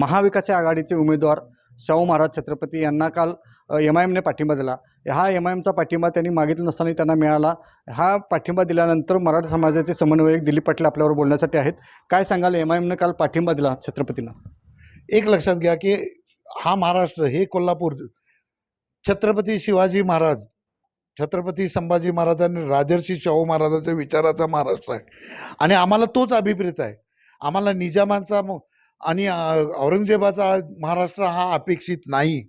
महाविकास आघाडीचे उमेदवार शाहू महाराज छत्रपती यांना काल एम आय एमने पाठिंबा दिला. हा एम आय एमचा पाठिंबा त्यांनी मागितला नसताना त्यांना मिळाला. हा पाठिंबा दिल्यानंतर मराठा समाजाचे समन्वयक दिलीप पाटील आपल्यावर बोलण्यासाठी आहेत. काय सांगाल? एम आय एमने काल पाठिंबा दिला छत्रपतींना. एक लक्षात घ्या की हा महाराष्ट्र हे कोल्हापूर छत्रपती शिवाजी महाराज छत्रपती संभाजी महाराजांनी राजर्षी शाहू महाराजांच्या विचाराचा महाराष्ट्र आहे. आणि आम्हाला तोच अभिप्रेत आहे. आम्हाला निजामांचा आणि औरंगजेबाचा महाराष्ट्र हा अपेक्षित नाही.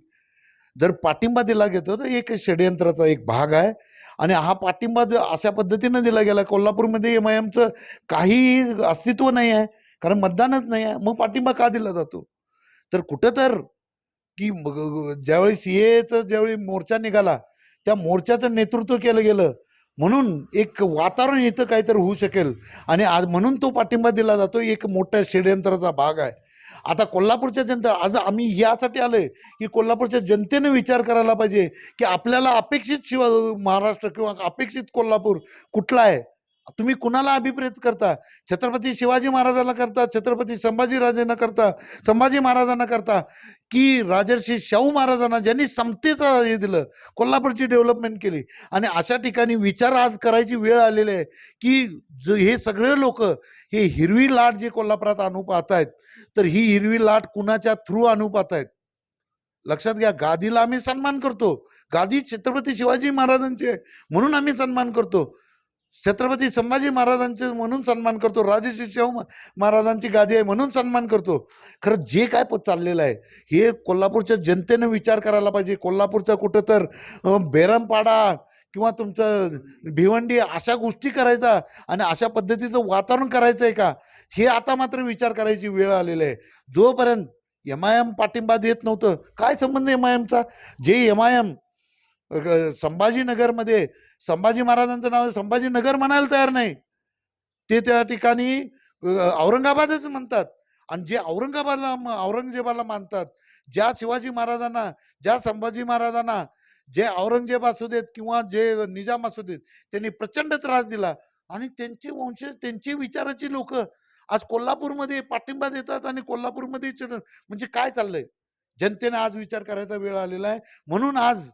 जर पाठिंबा दिला गेतो तर एक षडयंत्राचा एक भाग आहे. आणि हा पाठिंबा अशा पद्धतीनं दिला गेला कोल्हापूरमध्ये एम आय एमचं काही अस्तित्व नाही आहे कारण मतदानच नाही आहे मग पाठिंबा का दिला जातो? तर कुठं तर की मग- सी एचं ज्यावेळी मोर्चा निघाला त्या मोर्चाचं नेतृत्व केलं गेलं म्हणून एक वातावरण इथं काहीतरी होऊ शकेल. आणि आज म्हणून तो पाठिंबा दिला जातो एक मोठ्या षडयंत्राचा भाग आहे. आता कोल्हापूरच्या जनता आज आम्ही यासाठी आलोय की कोल्हापूरच्या जनतेने विचार करायला पाहिजे की आपल्याला अपेक्षित शिवा महाराष्ट्र किंवा अपेक्षित कोल्हापूर कुठला आहे? तुम्ही कुणाला अभिप्रेत करता? छत्रपती शिवाजी महाराजांना करता? छत्रपती संभाजीराजांना करता? संभाजी महाराजांना करता? की राजर्षी शाहू महाराजांना ज्यांनी समतेचं हे दिलं कोल्हापूरची डेव्हलपमेंट केली. आणि अशा ठिकाणी विचार आज करायची वेळ आलेली आहे की जो हे सगळे लोक हे हिरवी लाट जे कोल्हापुरात आणू पाहत आहेत तर ही हिरवी लाट कुणाच्या थ्रू आणू पाहत आहेत लक्षात घ्या गादीला आम्ही सन्मान करतो. गादी छत्रपती शिवाजी महाराजांचे आहे, म्हणून आम्ही सन्मान करतो. छत्रपती संभाजी महाराजांचे म्हणून सन्मान करतो राजश्री शाहू महाराजांची गादी आहे म्हणून सन्मान करतो. खरं जे काय प- चाललेलं आहे हे कोल्हापूरच्या जनतेनं विचार करायला पाहिजे. कोल्हापूरचा कुठं तर बेरमपाडा किंवा तुमचं भिवंडी अशा गोष्टी करायचा आणि अशा पद्धतीचं वातावरण करायचं आहे का? हे आता मात्र विचार करायची वेळ आलेली आहे. जोपर्यंत एम आय एम पाठिंबा देत नव्हतं काय संबंध एम आय एमचा जे एम आय एम संभाजीनगरमध्ये संभाजी महाराजांचं नाव संभाजीनगर म्हणायला तयार नाही. ते त्या ठिकाणी औरंगाबादच म्हणतात. आणि जे औरंगाबादला औरंगजेबाला मानतात ज्या शिवाजी महाराजांना ज्या संभाजी महाराजांना जे औरंगजेब असू देत किंवा जे निजाम असू देत त्यांनी प्रचंड त्रास दिला. आणि त्यांचे वंशज त्यांची विचाराची लोक आज कोल्हापूरमध्ये पाठिंबा देतात आणि कोल्हापूरमध्ये म्हणजे काय चाललंय? जनतेने आज विचार करायचा वेळ आलेला आहे. म्हणून आज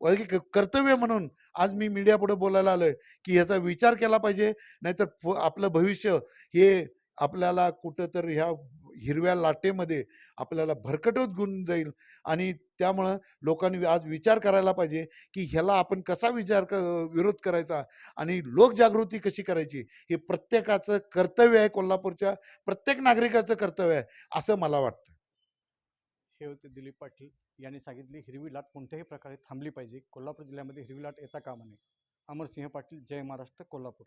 कर्तव्य म्हणून आज मी मीडिया पुढे बोलायला आलोय की याचा विचार केला पाहिजे नाहीतर प- आपलं भविष्य हे आपल्याला कुठं तर ह्या हिरव्या लाटेमध्ये आपल्याला भरकटवत घेऊन जाईल. आणि त्यामुळं लोकांनी आज विचार करायला पाहिजे की ह्याला आपण कसा विचार क विरोध करायचा आणि लोकजागृती कशी करायची हे प्रत्येकाचं कर्तव्य आहे कोल्हापूरच्या प्रत्येक नागरिकाचं कर्तव्य आहे असं मला वाटतं. हे होते दिलीप पाटील यांनी सांगितली हिरवी लाट कोणत्याही प्रकारे थांबली पाहिजे. कोल्हापूर जिल्ह्यामध्ये हिरवी लाट येता कामा नये. अमरसिंह पाटील जय महाराष्ट्र कोल्हापूर.